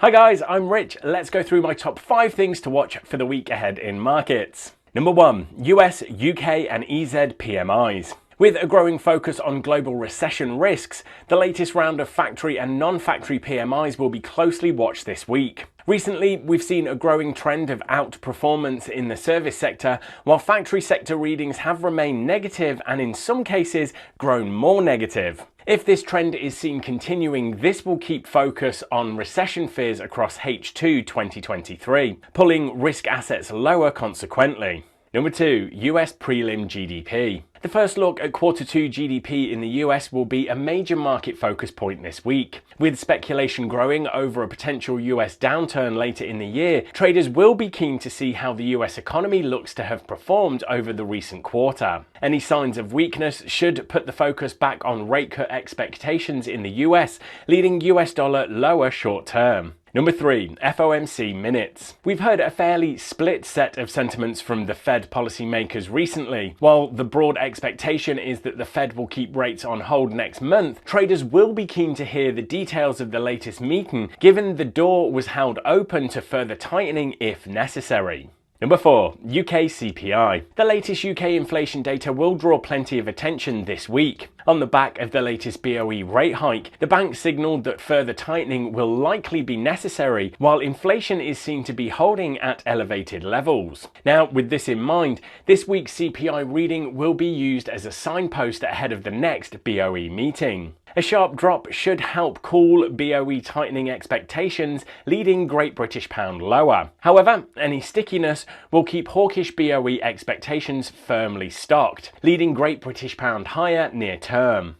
Hi guys, I'm Rich. Let's go through my top five things to watch for the week ahead in markets. Number one, US, UK, and EZ PMIs. With a growing focus on global recession risks, the latest round of factory and non factory PMIs will be closely watched this week. Recently, we've seen a growing trend of outperformance in the service sector, while factory sector readings have remained negative and in some cases grown more negative. If this trend is seen continuing, this will keep focus on recession fears across H2 2023, pulling risk assets lower consequently. Number two, US prelim GDP. The first look at quarter two GDP in the US will be a major market focus point this week. With speculation growing over a potential US downturn later in the year, traders will be keen to see how the US economy looks to have performed over the recent quarter. Any signs of weakness should put the focus back on rate cut expectations in the US, leading US dollar lower short term. Number three, FOMC minutes. We've heard a fairly split set of sentiments from the Fed policymakers recently. While the broad expectation is that the Fed will keep rates on hold next month, traders will be keen to hear the details of the latest meeting, given the door was held open to further tightening if necessary. Number four, UK CPI. The latest UK inflation data will draw plenty of attention this week. On the back of the latest BOE rate hike, the bank signalled that further tightening will likely be necessary, while inflation is seen to be holding at elevated levels. Now, with this in mind, this week's CPI reading will be used as a signpost ahead of the next BOE meeting. A sharp drop should help cool BOE tightening expectations, leading Great British Pound lower. However, any stickiness will keep hawkish BOE expectations firmly stocked, leading Great British Pound higher near term.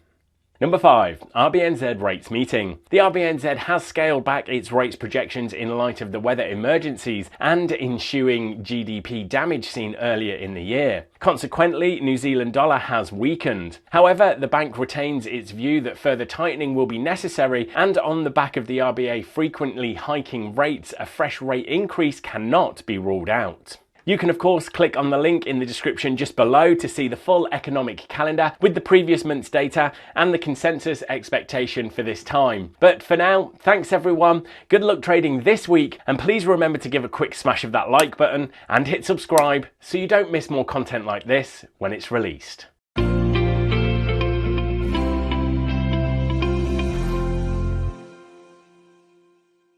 Number 5. RBNZ rates meeting. The RBNZ has scaled back its rates projections in light of the weather emergencies and ensuing GDP damage seen earlier in the year. Consequently, New Zealand dollar has weakened. However, the bank retains its view that further tightening will be necessary and on the back of the RBA frequently hiking rates, a fresh rate increase cannot be ruled out. You can, of course, click on the link in the description just below to see the full economic calendar with the previous month's data and the consensus expectation for this time. But for now, thanks everyone, good luck trading this week, and please remember to give a quick smash of that like button and hit subscribe so you don't miss more content like this when it's released.